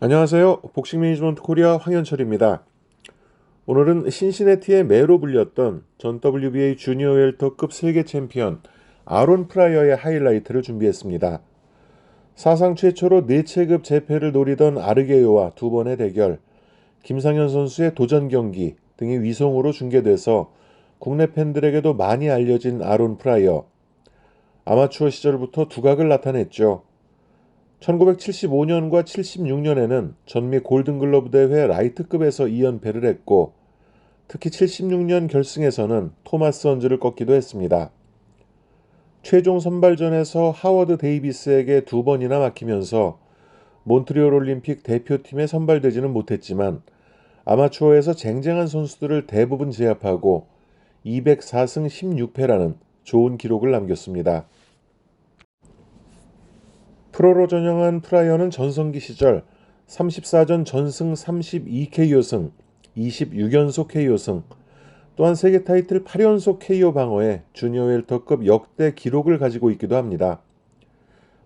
안녕하세요. 복싱 매니지먼트 코리아 황현철입니다. 오늘은 신시내티의 매로 불렸던 전 WBA 주니어 웰터급 세계 챔피언 아론 프라이어의 하이라이트를 준비했습니다. 사상 최초로 4체급 재패를 노리던 아르게요와 두 번의 대결, 김상현 선수의 도전 경기 등이 위성으로 중계돼서 국내 팬들에게도 많이 알려진 아론 프라이어. 아마추어 시절부터 두각을 나타냈죠. 1975년과 76년에는 전미 골든글러브 대회 라이트급에서 2연패를 했고 특히 76년 결승에서는 토마스 헌즈를 꺾기도 했습니다. 최종 선발전에서 하워드 데이비스에게 두 번이나 막히면서 몬트리올 올림픽 대표팀에 선발되지는 못했지만 아마추어에서 쟁쟁한 선수들을 대부분 제압하고 204승 16패라는 좋은 기록을 남겼습니다. 프로로 전향한 프라이어는 전성기 시절 34전 전승 32KO승, 26연속 KO승, 또한 세계 타이틀 8연속 KO 방어에 주니어 웰터급 역대 기록을 가지고 있기도 합니다.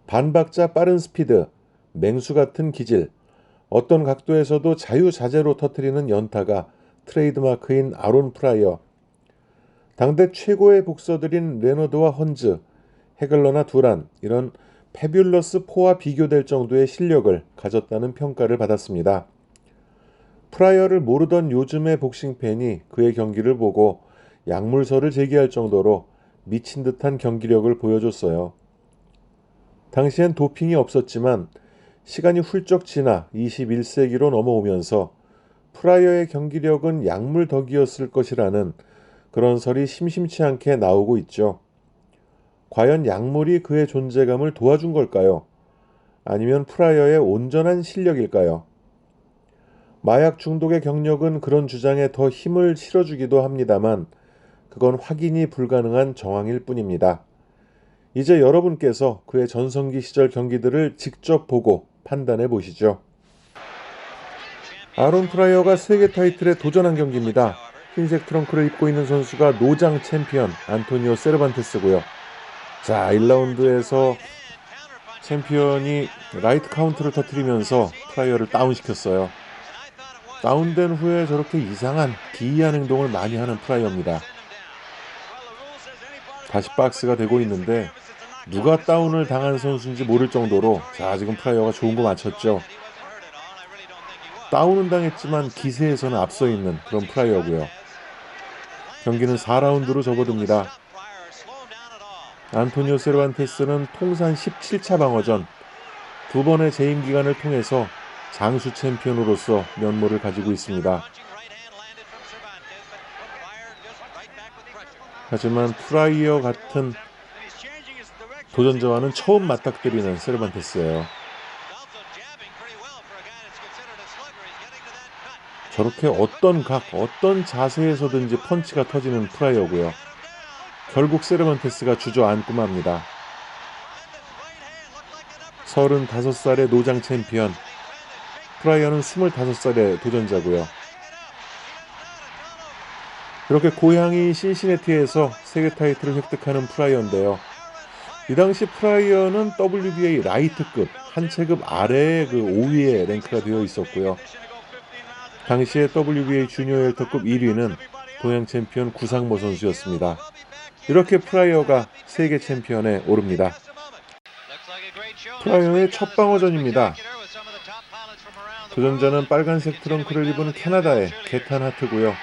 반박자 빠른 스피드, 맹수 같은 기질, 어떤 각도에서도 자유자재로 터트리는 연타가 트레이드마크인 아론 프라이어. 당대 최고의 복서들인 레너드와 헌즈, 헤글러나 두란 이런 패뷸러스 포와 비교될 정도의 실력을 가졌다는 평가를 받았습니다. 프라이어를 모르던 요즘의 복싱 팬이 그의 경기를 보고 약물설을 제기할 정도로 미친 듯한 경기력을 보여줬어요. 당시엔 도핑이 없었지만 시간이 훌쩍 지나 21세기로 넘어오면서 프라이어의 경기력은 약물 덕이었을 것이라는 그런 설이 심심치 않게 나오고 있죠. 과연 약물이 그의 존재감을 도와준 걸까요? 아니면 프라이어의 온전한 실력일까요? 마약 중독의 경력은 그런 주장에 더 힘을 실어주기도 합니다만 그건 확인이 불가능한 정황일 뿐입니다. 이제 여러분께서 그의 전성기 시절 경기들을 직접 보고 판단해 보시죠. 아론 프라이어가 세계 타이틀에 도전한 경기입니다. 흰색 트렁크를 입고 있는 선수가 노장 챔피언 안토니오 세르반테스고요. 자, 1라운드에서 챔피언이 라이트 카운트를 터뜨리면서 프라이어를 다운시켰어요. 다운된 후에 저렇게 이상한 기이한 행동을 많이 하는 프라이어입니다. 다시 박스가 되고 있는데 누가 다운을 당한 선수인지 모를 정도로 자 지금 프라이어가 좋은 거 맞췄죠. 다운은 당했지만 기세에서는 앞서 있는 그런 프라이어고요. 경기는 4라운드로 접어듭니다. 안토니오 세르반테스는 통산 17차 방어전 두 번의 재임 기간을 통해서 장수 챔피언으로서 면모를 가지고 있습니다. 하지만 프라이어 같은 도전자와는 처음 맞닥뜨리는 세르반테스예요. 저렇게 어떤 각, 어떤 자세에서든지 펀치가 터지는 프라이어고요. 결국 세르반테스가 주저앉고 맙니다. 35살의 노장 챔피언, 프라이어는 25살의 도전자고요. 그렇게 고향이 신시내티에서 세계 타이틀을 획득하는 프라이어인데요. 이 당시 프라이어는 WBA 라이트급 한 체급 아래의 그 5위에 랭크가 되어 있었고요. 당시의 WBA 주니어 웰터급 1위는 동양 챔피언 구상모 선수였습니다. 이렇게 프라이어가 세계 챔피언에 오릅니다. 프라이어의 첫 방어전입니다. 도전자는 빨간색 트렁크를 입은 캐나다의 게탄 하트고요.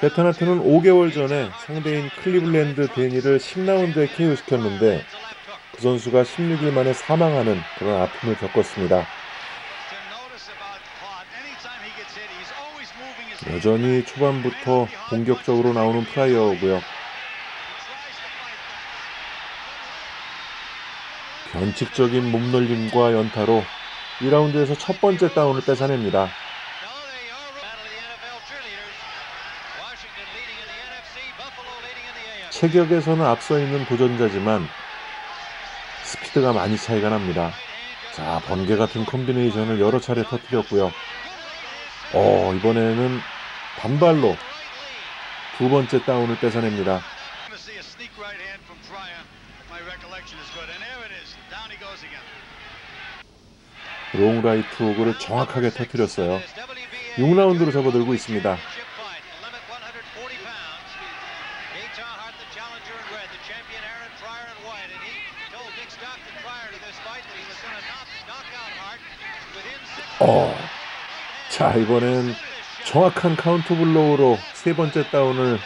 게탄 하트는 5개월 전에 상대인 클리블랜드 데니를 10라운드에 KO시켰는데 그 선수가 16일 만에 사망하는 그런 아픔을 겪었습니다. 여전히 초반부터 공격적으로 나오는 프라이어고요. 변칙적인 몸놀림과 연타로 2라운드에서 첫 번째 다운을 뺏어냅니다. 체격에서는 앞서 있는 도전자지만 스피드가 많이 차이가 납니다. 자, 번개 같은 콤비네이션을 여러 차례 터뜨렸고요. 어, 이번에는 단발로 두 번째 다운을 뺏어냅니다. to see a sneak right hand from Pryor. My recollection is good. And there it is. Down he goes again. 롱 라이트 호그를 정확하게 터뜨렸어요. 6라운드로 접어들고 있습니다. 어, 자 이번엔 정확한 카운터 블로우로 세 번째 다운을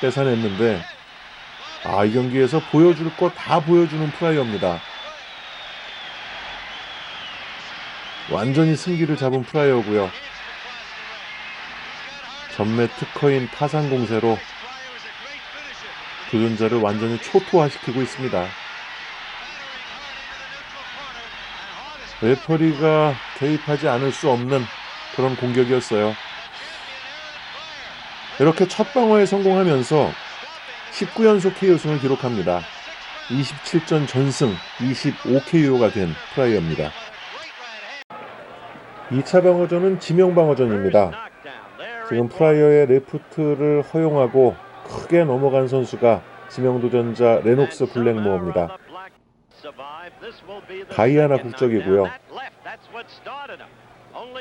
뺏어냈는데 아 이 경기에서 보여줄 거 다 보여주는 프라이어입니다. 완전히 승기를 잡은 프라이어고요. 전매 특허인 타산 공세로 도전자를 완전히 초토화시키고 있습니다. 레퍼리가 개입하지 않을 수 없는 그런 공격이었어요. 이렇게 첫 방어에 성공하면서 19연속 KO승을 기록합니다. 27전 전승 25KO가 된 프라이어입니다. 2차 방어전은 지명 방어전입니다. 지금 프라이어의 레프트를 허용하고 크게 넘어간 선수가 지명 도전자 레녹스 블랙모어입니다. 가이아나 국적이고요.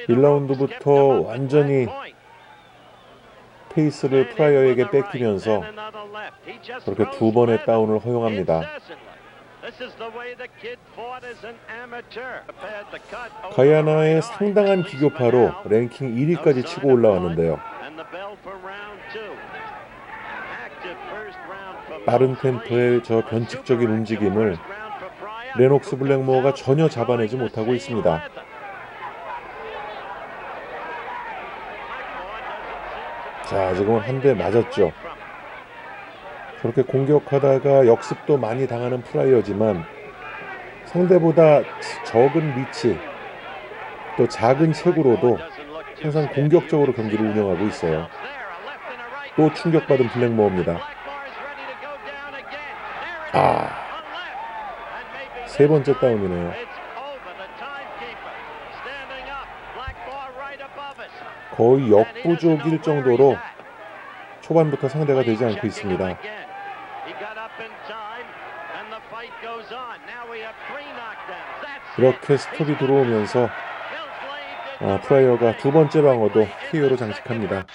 1라운드부터 완전히 페이스를 프라이어에게 뺏기면서 그렇게 두 번의 다운을 허용합니다. 가이아나의 상당한 기교파로 랭킹 1위까지 치고 올라왔는데요. 빠른 템포의 저 변칙적인 움직임을 레녹스 블랙모어가 전혀 잡아내지 못하고 있습니다. 자, 지금은 한 대 맞았죠. 저렇게 공격하다가 역습도 많이 당하는 프라이어지만 상대보다 적은 리치 또 작은 체구로도 항상 공격적으로 경기를 운영하고 있어요. 또 충격받은 블랙모어입니다. 아, 세 번째 다운이네요. 거의 역부족일 정도로 초반부터 상대가 되지 않고 있습니다. 이렇게 스톱이 들어오면서 아, 프라이어가 두 번째 방어도 KO로 장식합니다.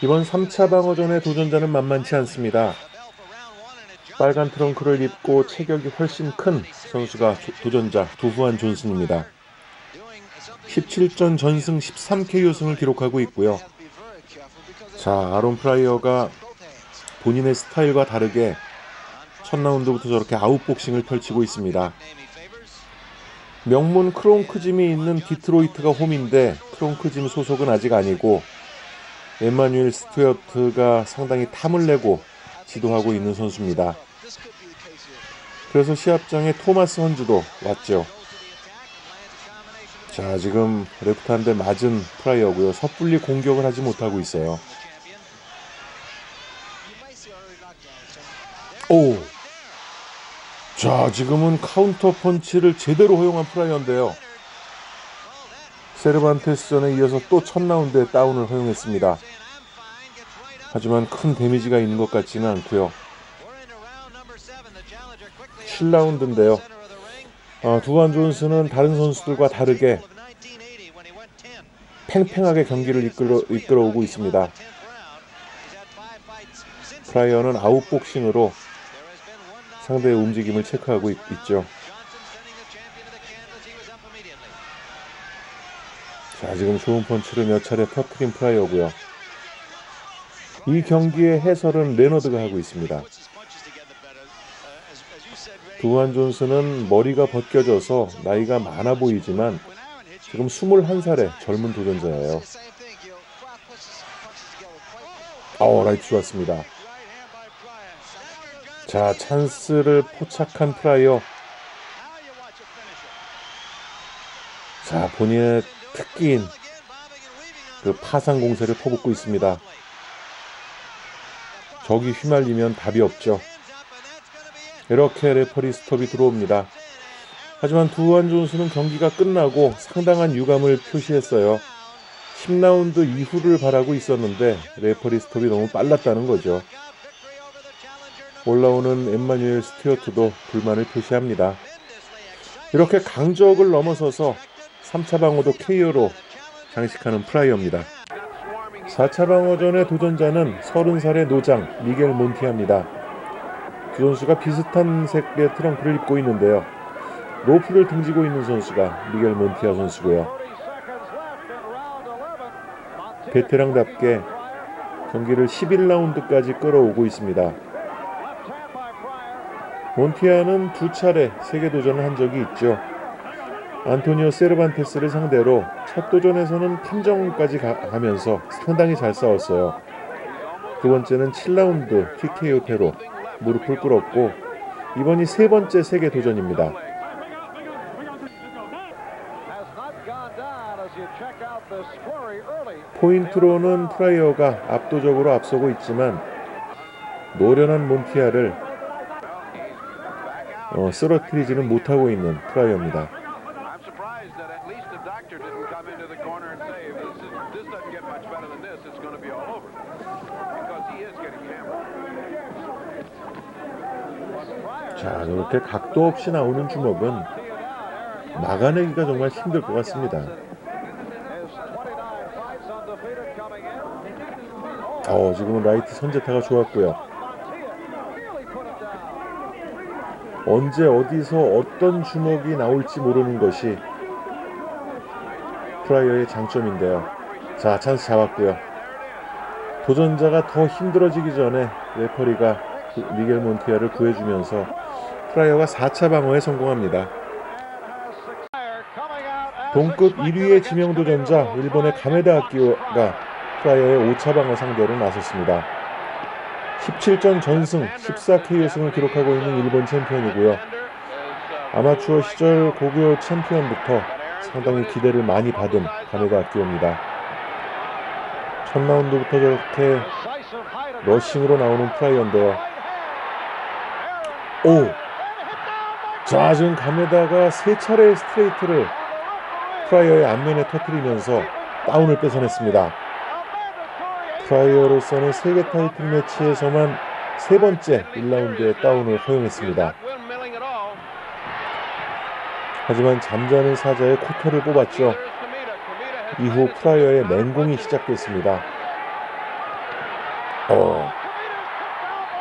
이번 3차 방어전의 도전자는 만만치 않습니다. 빨간 트렁크를 입고 체격이 훨씬 큰 선수가 도전자 두후안 존슨입니다. 17전 전승 13KO승을 기록하고 있고요. 자, 아론 프라이어가 본인의 스타일과 다르게 첫 라운드부터 저렇게 아웃복싱을 펼치고 있습니다. 명문 크롱크짐이 있는 디트로이트가 홈인데 크롱크짐 소속은 아직 아니고 에마뉴엘 스튜어트가 상당히 탐을 내고 지도하고 있는 선수입니다. 그래서 시합장에 토마스 헌즈도 왔죠. 자, 지금 레프트 한 대 맞은 프라이어고요. 섣불리 공격을 하지 못하고 있어요. 오. 자, 지금은 카운터 펀치를 제대로 허용한 프라이어인데요. 세르반테스전에 이어서 또 첫 라운드에 다운을 허용했습니다. 하지만 큰 데미지가 있는 것 같지는 않고요. 7라운드인데요. 어, 두관 존스는 다른 선수들과 다르게 팽팽하게 경기를 이끌어, 이끌어오고 있습니다. 프라이어는 아웃복싱으로 상대의 움직임을 체크하고 있, 있죠. 자, 지금 좋은 펀치를 몇 차례 터트린 프라이어고요. 이 경기의 해설은 레너드가 하고 있습니다. 두한 존스는 머리가 벗겨져서 나이가 많아 보이지만 지금 21살의 젊은 도전자예요. 어, 라이트 좋았습니다. 자, 찬스를 포착한 프라이어. 자, 본인의 특기인 그 파상 공세를 퍼붓고 있습니다. 적이 휘말리면 답이 없죠. 이렇게 레퍼리 스톱이 들어옵니다. 하지만 두한 존스는 경기가 끝나고 상당한 유감을 표시했어요. 10라운드 이후를 바라고 있었는데 레퍼리 스톱이 너무 빨랐다는 거죠. 올라오는 엠마뉴엘 스튜어트도 불만을 표시합니다. 이렇게 강적을 넘어서서 3차 방어도 KO로 장식하는 프라이어입니다. 4차 방어전의 도전자는 30살의 노장 미겔 몬티아입니다. 두 선수가 비슷한 색의 트렁크를 입고 있는데요. 로프를 등지고 있는 선수가 미겔 몬티아 선수고요. 베테랑답게 경기를 11라운드까지 끌어오고 있습니다. 몬티아는 두 차례 세계 도전을 한 적이 있죠. 안토니오 세르반테스를 상대로 첫 도전에서는 판정까지 가, 가면서 상당히 잘 싸웠어요. 두 번째는 7라운드 TKO 패로 무릎을 꿇었고 이번이 세 번째 세계 도전입니다. 포인트로는 프라이어가 압도적으로 앞서고 있지만 노련한 몬티아를 어, 쓰러뜨리지는 못하고 있는 프라이어입니다. 자, 저렇게 각도 없이 나오는 주먹은 막아내기가 정말 힘들 것 같습니다. 어, 지금은 라이트 선제타가 좋았고요. 언제 어디서 어떤 주먹이 나올지 모르는 것이 프라이어의 장점인데요. 자, 찬스 잡았고요. 도전자가 더 힘들어지기 전에 레퍼리가 그 미겔 몬티아를 구해주면서 프라이어가 4차 방어에 성공합니다. 동급 1위의 지명 도전자 일본의 가메다 아키오가 프라이어의 5차 방어 상대로 나섰습니다. 17전 전승 14KO승을 기록하고 있는 일본 챔피언이고요. 아마추어 시절 고교 챔피언부터 상당히 기대를 많이 받은 가메다 아키오입니다. 첫 라운드부터 저렇게 러싱으로 나오는 프라이어인데요. 오! 자, 지금 가메다가 세 차례의 스트레이트를 프라이어의 앞면에 터뜨리면서 다운을 뺏어냈습니다. 프라이어로서는 세계 타이틀 매치에서만 세 번째 1라운드의 다운을 허용했습니다. 하지만 잠자는 사자의 코터를 뽑았죠. 이후 프라이어의 맹공이 시작됐습니다. 어.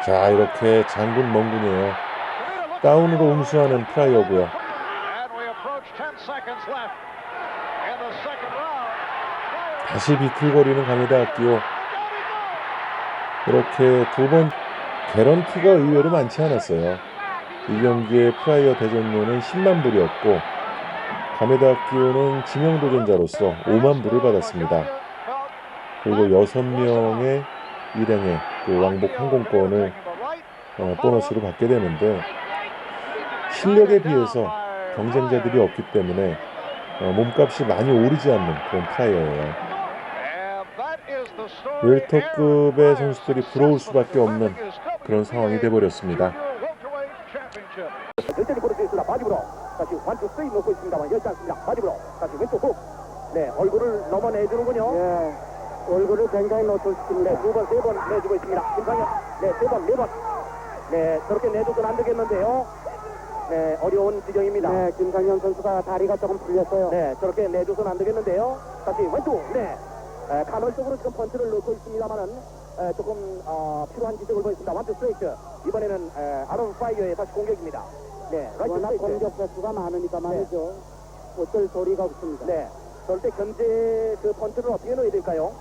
자, 이렇게 장군 멍군이에요. 다운으로 응수하는 프라이어고요. And we approach 10 seconds left in the second round. 다시 비틀거리는 가메다 악기요. 이렇게 두 번 개런티가 의외로 많지 않았어요. 이 경기의 프라이어 대전료는 10만 불이었고 가메다 악기요는 지명 도전자로서 5만 불을 받았습니다. 그리고 6명의 일행의 그 왕복 항공권을 어, 보너스로 받게 되는데 실력에 비해서 경쟁자들이 없기 때문에 어, 몸값이 많이 오르지 않는 그런 프라이어예요. 웰터급의 선수들이 부러울 수밖에 없는 그런 상황이 돼버렸습니다. 열전이 벌어져 있습니다. 바디브로 다시 완투 스윙 놓고 있습니다만 열지 않습니다. 바디브로 다시 왼쪽 훅. 네 얼굴을 넘어내주는군요. 예. 얼굴을 굉장히 노출시킵니다. 네, 두 번, 세 번 내주고 있습니다. 김상현. 네, 세 번, 네 번. 네, 저렇게 내줘서는 안 되겠는데요. 네, 어려운 지경입니다. 네, 김상현 선수가 다리가 조금 풀렸어요. 네, 저렇게 내줘서는 안 되겠는데요. 다시 왼쪽. 네. 에, 간헐적으로 지금 펀치를 넣고 있습니다만은 에, 조금 어, 필요한 지적을 보였습니다. 완투 스트레이트. 이번에는 에, 아론 파이어의 다시 공격입니다. 네, 라이트 워낙 스트레이트. 공격 횟수가 많으니까 말이죠. 어쩔 소리가 없습니다. 네. 절대 견제 그 펀치를 어떻게 넣어야 될까요?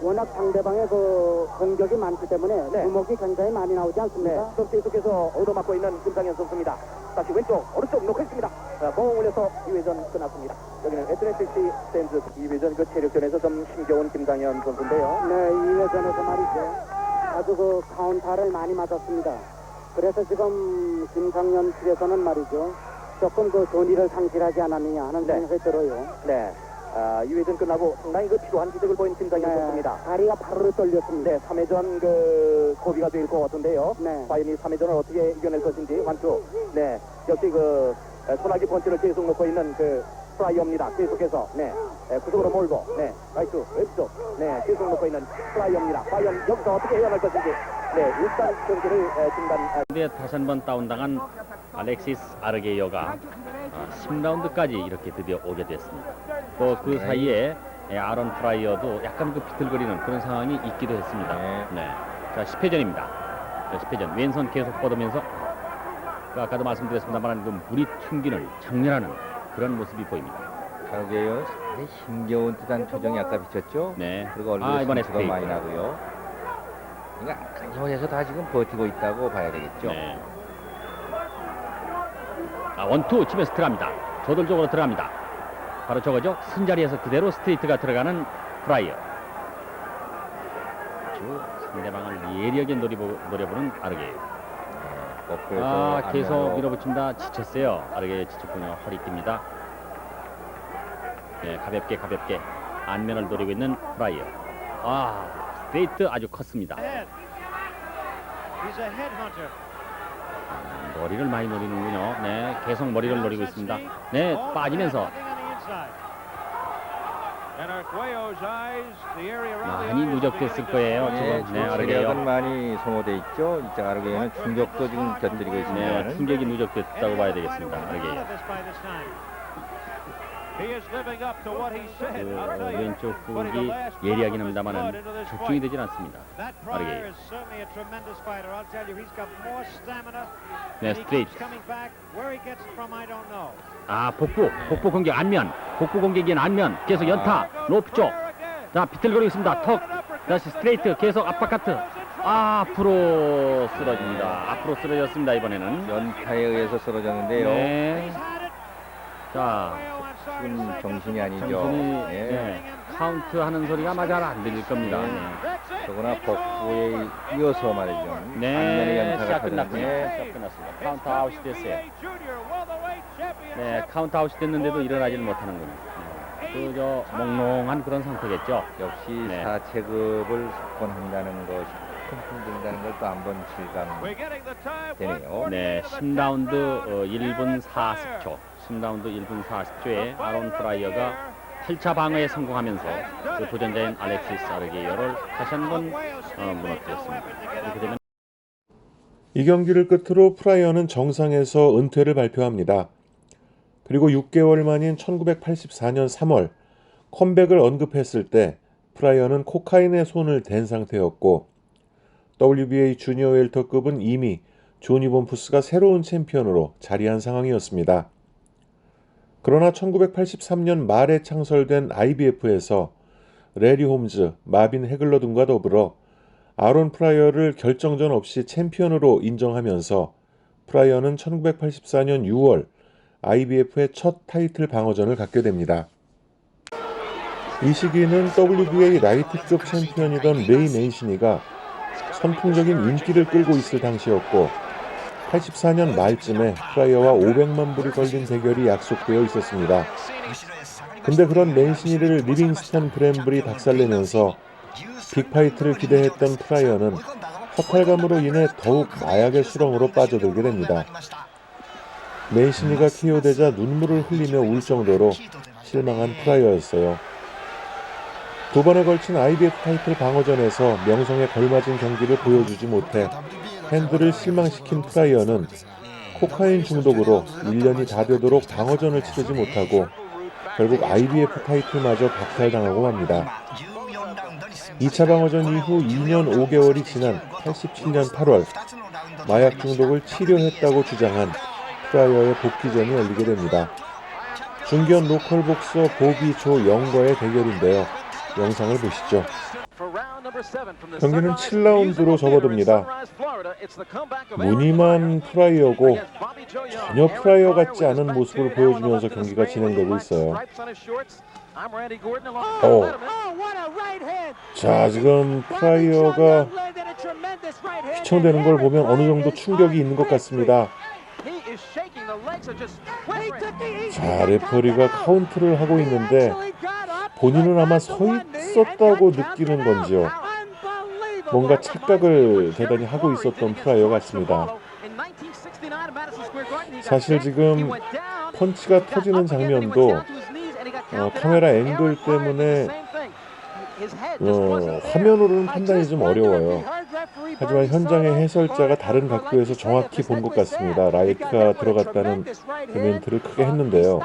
워낙 상대방의 그 공격이 많기 때문에 네. 주먹이 굉장히 많이 나오지 네. 않습니까? 선 계속해서 얻어맞고 있는 김상현 선수입니다. 다시 왼쪽, 오른쪽 놓고 있습니다. 어, 봉 올려서 2회전 끝났습니다. 여기는 애틀랜틱시 샌즈 2회전 그 체력전에서 좀 힘겨운 김상현 선수인데요. 네, 이 회전에서 말이죠. 아주 그 카운터를 많이 맞았습니다. 그래서 지금 김상현 측에서는 말이죠. 조금 그 돈의를 상실하지 않았느냐 하는 네. 생각이 들어요. 네. 아, 2회전 끝나고 상당히 그 필요한 기적을 보인 김상현 선수입니다. 다리가 바로 떨렸습니다. 네, 3회전 그 고비가 될 것 같은데요. 네. 과연 이 3회전을 어떻게 이겨낼 것인지 완투. 네, 역시 그 에, 소나기 펀치를 계속 놓고 있는 그 프라이어입니다. 계속해서 네, 에, 구석으로 몰고 네, 라이트 왼쪽 네, 계속 놓고 있는 프라이어입니다. 과연 여기서 어떻게 헤어날 것인지 네, 일단 경기를 에, 중단 아, 근데 다시 한 번 다운당한 알렉시스 아르게이어가 아, 10라운드까지 이렇게 드디어 오게 됐습니다. 또 그 사이에 예, 아론 프라이어도 약간 그 비틀거리는 그런 상황이 있기도 했습니다. 네. 네. 자, 10회전입니다. 자, 10회전 왼손 계속 뻗으면서 그 아까도 말씀드렸습니다만 그 물이 튕기는 장렬하는 그런 모습이 보입니다. 가게요. 상당히 힘겨운 듯한 표정이 아까 비쳤죠. 네. 그리고 얼굴에 아, 이번에 많이 스테이크. 나고요. 그러니까 강력해서 다 지금 버티고 있다고 봐야 되겠죠. 네. 아, 원투 치면서 들어갑니다. 저돌적으로 들어갑니다. 바로 저거죠. 순자리에서 그대로 스트레이트가 들어가는 프라이어. 아주 상대방을 예리하게 노려보, 노려보는 아르게요. 거꾸에서 아, 계속 밀어붙입니다. 지쳤어요. 아르게요 지쳤군요. 허리 낍니다. 네, 가볍게 가볍게 안면을 노리고 있는 프라이어. 아, 스트레이트 아주 컸습니다. 머리를 많이 노리는군요. 네, 계속 머리를 노리고 있습니다. 네, 빠지면서 많이 누적됐을 거예요. 네, 지금 네, 아르게요. 많이 소모돼 있죠. 이쪽 아르게는 충격도 지금 곁들이고 네, 있습니다. 충격이 누적됐다고 봐야 되겠습니다. 아르게요. 그 어, 왼쪽 훅이 예리하긴 합니다만은 적중이 되질 않습니다. 아르게요. 네, 스트레이트. 아, 복부, 복부 공격 안면, 복부 공격인 안면, 계속 연타, 로프 쪽. 자, 비틀거리고 있습니다. 턱, 다시 스트레이트, 계속 압박 카트. 아, 앞으로 쓰러집니다. 앞으로 쓰러졌습니다, 이번에는. 연타에 의해서 쓰러졌는데요. 네. 자, 지금 정신이 아니죠. 정신이 예. 네, 카운트 하는 소리가 아마 잘 안 들릴 겁니다. 네. 더구나 복부에 이어서 말이죠. 네, 연타가 시작 끝났군요. 터졌는데 시작 끝났습니다. 카운트 아웃이 됐어요. 네, 카운트 아웃이 됐는데도 일어나지를 못하는군요. 네. 그저 몽롱한 그런 상태겠죠. 역시 네. 사 체급을 석권한다는 것이 큰 힘든다는 걸 또 한 번 실감되네요. 네, 10라운드 어, 1분 40초. 10라운드 1분 40초에 아론 프라이어가 8차 방어에 성공하면서 그 도전자인 알렉시스 아르게이어를 다시 한번 어, 무너뜨렸습니다. 이렇게 되면 이 경기를 끝으로 프라이어는 정상에서 은퇴를 발표합니다. 그리고 6개월 만인 1984년 3월 컴백을 언급했을 때 프라이어는 코카인에 손을 댄 상태였고 WBA 주니어 웰터급은 이미 조니 본푸스가 새로운 챔피언으로 자리한 상황이었습니다. 그러나 1983년 말에 창설된 IBF에서 레리 홈즈, 마빈 해글러 등과 더불어 아론 프라이어를 결정전 없이 챔피언으로 인정하면서 프라이어는 1984년 6월 IBF의 첫 타이틀 방어전을 갖게 됩니다. 이 시기는 WBA 라이트급 챔피언이던 레이 맨시니가 선풍적인 인기를 끌고 있을 당시였고 84년 말쯤에 프라이어와 500만 불이 걸린 대결이 약속되어 있었습니다. 근데 그런 맨시니를 리빙스턴 브랜블이 박살내면서 빅파이트를 기대했던 프라이어는 허탈감으로 인해 더욱 마약의 수렁으로 빠져들게 됩니다. 맨시니가 KO되자 눈물을 흘리며 울 정도로 실망한 프라이어였어요. 두 번에 걸친 IBF 타이틀 방어전에서 명성에 걸맞은 경기를 보여주지 못해 팬들을 실망시킨 프라이어는 코카인 중독으로 1년이 다 되도록 방어전을 치르지 못하고 결국 IBF 타이틀마저 박탈당하고 맙니다. 2차 방어전 이후 2년 5개월이 지난 87년 8월 마약 중독을 치료했다고 주장한 프라이어의 복귀전이 열리게 됩니다. 중견 로컬 복서 보비 조 영과의 대결인데요. 영상을 보시죠. 경기는 7라운드로 접어듭니다. 무늬만 프라이어고 전혀 프라이어 같지 않은 모습을 보여주면서 경기가 진행되고 있어요. 어. 자, 지금 프라이어가 휘청대는 걸 보면 어느 정도 충격이 있는 것 같습니다. 자, 레퍼리가 카운트를 하고 있는데 본인은 아마 서 있었다고 느끼는 건지요. 뭔가 착각을 대단히 하고 있었던 프라이어 같습니다. 사실 지금 펀치가 터지는 장면도 어, 카메라 앵글 때문에 어, 화면으로는 판단이 좀 어려워요. 하지만 현장의 해설자가 다른 각도에서 정확히 본 것 같습니다. 라이트가 들어갔다는 코멘트를 크게 했는데요.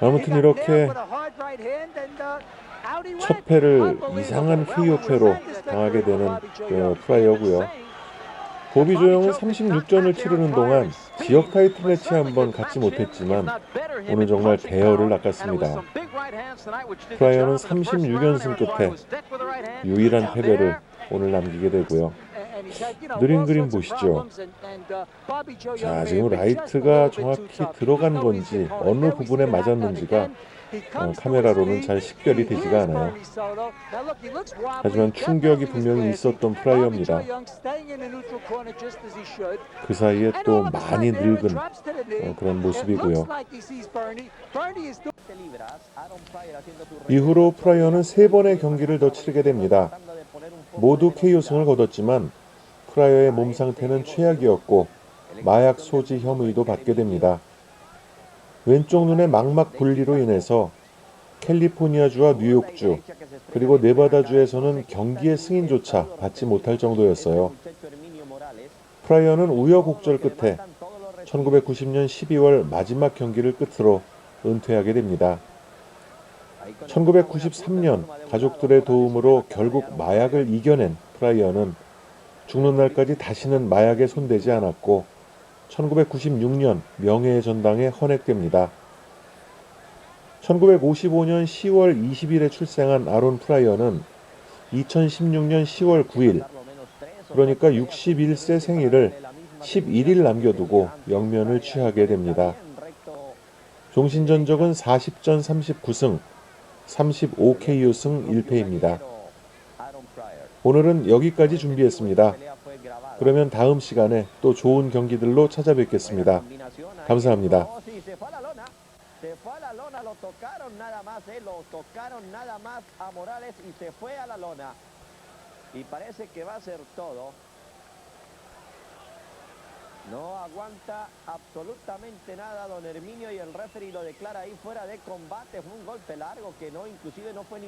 아무튼 이렇게 첫 패를 이상한 KO패로 당하게 되는 어, 프라이어고요. 보비 조영은 36전을 치르는 동안 지역 타이틀 매치 한번 갖지 못했지만 오늘 정말 대열을 낚았습니다. 프라이어는 36연승 끝에 유일한 패배를 오늘 남기게 되고요. 느린 그림 보시죠. 자, 지금 라이트가 정확히 들어간 건지 어느 부분에 맞았는지가 어, 카메라로는 잘 식별이 되지가 않아요. 하지만 충격이 분명히 있었던 프라이어입니다. 그 사이에 또 많이 늙은 어, 그런 모습이고요. 이후로 프라이어는 세 번의 경기를 더 치르게 됩니다. 모두 KO승을 거뒀지만 프라이어의 몸 상태는 최악이었고 마약 소지 혐의도 받게 됩니다. 왼쪽 눈의 망막 분리로 인해서 캘리포니아주와 뉴욕주 그리고 네바다주에서는 경기의 승인조차 받지 못할 정도였어요. 프라이어는 우여곡절 끝에 1990년 12월 마지막 경기를 끝으로 은퇴하게 됩니다. 1993년 가족들의 도움으로 결국 마약을 이겨낸 프라이어는 죽는 날까지 다시는 마약에 손대지 않았고 1996년 명예의 전당에 헌액됩니다. 1955년 10월 20일에 출생한 아론 프라이어는 2016년 10월 9일 그러니까 61세 생일을 11일 남겨두고 영면을 취하게 됩니다. 종신 전적은 40전 39승, 35KO승 1패입니다. 오늘은 여기까지 준비했습니다. 그러면 다음 시간에 또 좋은 경기들로 찾아뵙겠습니다. 감사합니다. Se fue a la lona, se fue a la lona, lo tocaron nada más, eh, lo tocaron nada más a Morales y se fue a la lona. Y parece que va a ser todo. No aguanta absolutamente nada don Herminio y el referee lo declara ahí fuera de combate. Fue un golpe largo que no, inclusive no fue ni